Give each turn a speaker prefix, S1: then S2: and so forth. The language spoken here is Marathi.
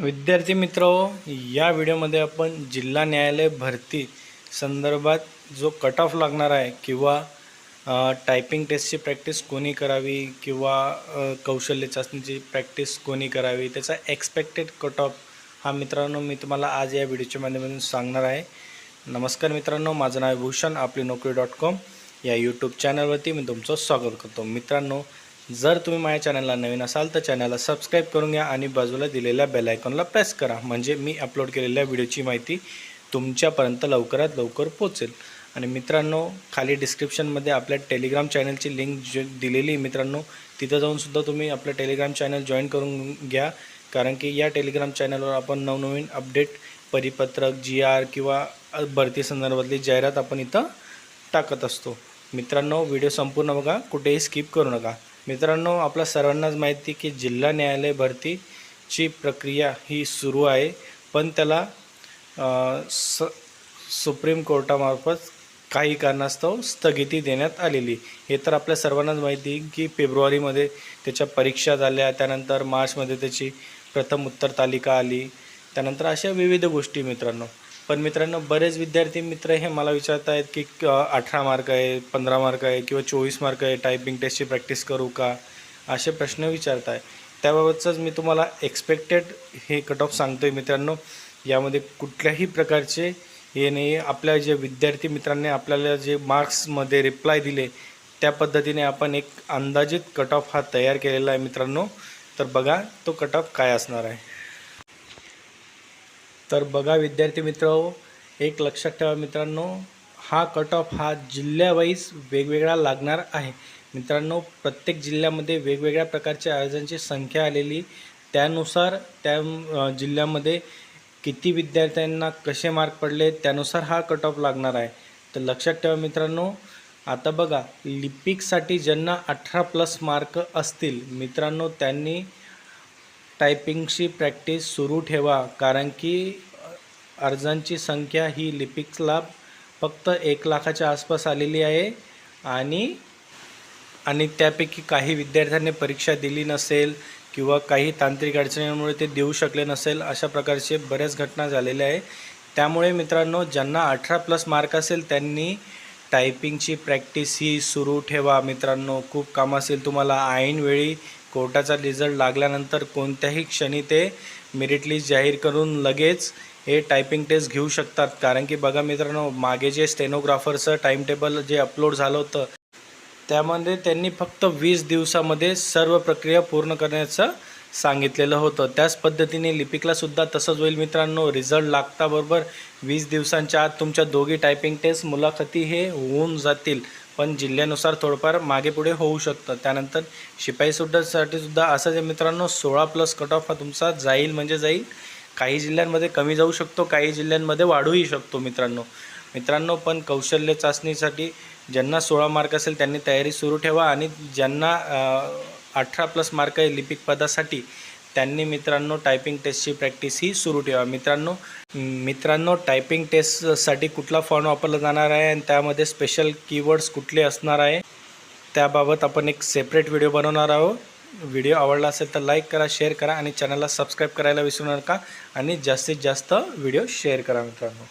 S1: विद्यार्थी मित्र या व्हिडिओमध्ये आपण जिल्हा न्यायालय भरती संदर्भात जो कट ऑफ लागणार आहे किंवा टायपिंग टेस्टची प्रॅक्टिस कोणी करावी किंवा कौशल्य चाचणीची प्रॅक्टिस कोणी करावी त्याचा एक्सपेक्टेड कट ऑफ हा मित्रांनो मी तुम्हाला आज या व्हिडिओच्या माध्यमातून सांगणार आहे. नमस्कार मित्रांनो माझं नाव आहे भूषण आपली नोकरी डॉट कॉम. या यूट्यूब चॅनलवरती मी तुमचं स्वागत करतो. मित्रांनो जर तुम्ही माझ्या चॅनलला नवीन असाल तर चॅनलला सबस्क्राईब करून घ्या आणि बाजूला दिलेल्या बेलायकॉनला प्रेस करा. म्हणजे मी अपलोड केलेल्या व्हिडिओची माहिती तुमच्यापर्यंत लवकरात लवकर पोचेल आणि मित्रांनो खाली डिस्क्रिप्शनमध्ये आपल्या टेलिग्राम चॅनलची लिंक जे दिलेली मित्रांनो. तिथं जाऊनसुद्धा तुम्ही आपलं टेलिग्राम चॅनल जॉईन करून घ्या. कारण की या टेलिग्राम चॅनलवर आपण नवनवीन अपडेट परिपत्रक जी आर किंवा भरती संदर्भातली जाहिरात आपण इथं टाकत असतो. मित्रांनो व्हिडिओ संपूर्ण बघा कुठेही स्किप करू नका. मित्रांनो आपल्या सर्वांनाच माहिती की जिल्हा न्यायालय भरतीची प्रक्रिया ही सुरू आहे पण त्याला स सुप्रीम कोर्टामार्फत काही कारणास्तव स्थगिती देण्यात आलेली. हे तर आपल्या सर्वांनाच माहिती आहे की फेब्रुवारीमध्ये त्याच्या परीक्षा झाल्या त्यानंतर मार्चमध्ये त्याची प्रथम उत्तर तालिका आली त्यानंतर अशा विविध गोष्टी मित्रांनो. पण मित्रांनो बरेच विद्यार्थी मित्र हे मला विचारत आहेत की अठरा मार्क आहे पंधरा मार्क आहे किंवा चोवीस मार्क आहे टायपिंग टेस्टची प्रॅक्टिस करू का? असे प्रश्न विचारत आहे. त्याबाबतच मी तुम्हाला एक्सपेक्टेड हे कट ऑफ सांगतो आहे मित्रांनो. यामध्ये कुठल्याही प्रकारचे हे नाही आपल्या जे विद्यार्थी मित्रांनी आपल्याला जे मार्क्समध्ये रिप्लाय दिले त्या पद्धतीने आपण एक अंदाजित कट ऑफ हा तयार केलेला आहे मित्रांनो. तर बघा तो कट ऑफ काय असणार आहे. तर बघा विद्यार्थी मित्र एक लक्षात ठेवा मित्रांनो हा कट ऑफ हा जिल्ह्यावाईज वेगवेगळा लागणार आहे. मित्रांनो प्रत्येक जिल्ह्यामध्ये वेगवेगळ्या प्रकारच्या अर्जांची संख्या आलेली त्यानुसार त्या जिल्ह्यामध्ये किती विद्यार्थ्यांना कसे मार्क पडले त्यानुसार हा कट ऑफ लागणार आहे. तर लक्षात ठेवा मित्रांनो आता बघा लिपिकसाठी ज्यांना अठरा प्लस मार्क असतील मित्रांनो त्यांनी टायपिंगची प्रॅक्टिस सुरू ठेवा कारण की अर्जांची संख्या ही लिपिक्सला फक्त एक लाखाच्या आसपास आलेली आहे आणि आणि त्यापैकी काही विद्यार्थ्यांनी परीक्षा दिली नसेल किंवा काही तांत्रिक अडचणींमुळे ते देऊ शकले नसेल अशा प्रकारचे बऱ्याच घटना झालेल्या आहे त्यामुळे मित्रांनो ज्यांना अठरा प्लस मार्क असेल त्यांनी टायपिंगची प्रॅक्टिस ही सुरू ठेवा मित्रांनो. खूप काम असेल तुम्हाला ऐनवेळी कोर्टाचा रिझल्ट लागल्यानंतर कोणत्याही क्षणी ते मेरिट लिस्ट जाहीर करून लगेच हे टायपिंग टेस्ट घेऊ शकतात. कारण की बघा मित्रांनो मागे जे स्टेनोग्राफरचं टाईम टेबल जे अपलोड झालं होतं त्यामध्ये त्यांनी फक्त वीस दिवसामध्ये सर्व प्रक्रिया पूर्ण करण्याचं सांगितलेलं होतं. त्याच पद्धतीने लिपिकलासुद्धा तसंच होईल मित्रांनो. रिझल्ट लागताबरोबर वीस दिवसांच्या आत तुमच्या दोघी टायपिंग टेस्ट मुलाखती हे होऊन जातील. पण जिल्ह्यानुसार थोडंफार मागे पुढे होऊ शकतं. त्यानंतर शिपाई सुद्धासाठी सुद्धा असं जे मित्रांनो सोळा प्लस कट ऑफ हा तुमचा जाईल म्हणजे जाईल. काही जिल्ह्यांमध्ये कमी जाऊ शकतो काही जिल्ह्यांमध्ये वाढूही शकतो मित्रांनो. मित्रांनो पण कौशल्य चाचणीसाठी ज्यांना सोळा मार्क असेल त्यांनी तयारी सुरू ठेवा आणि ज्यांना अठरा प्लस मार्क आहे लिपिक पदासाठी त्यांनी मित्रांनो टायपिंग टेस्टची प्रॅक्टिस ही सुरू ठेवा. मित्रांनो मित्रांनो टायपिंग टेस्टसाठी कुठला फॉर्म वापरला जाणार आहे आणि त्यामध्ये स्पेशल कीवर्ड्स कुठले असणार आहे त्याबाबत आपण एक सेपरेट व्हिडिओ बनवणार आहोत. व्हिडिओ आवडला असेल तर लाईक करा शेअर करा आणि चॅनलला सबस्क्राईब करायला विसरू नका आणि जास्तीत जास्त व्हिडिओ शेअर करा मित्रांनो.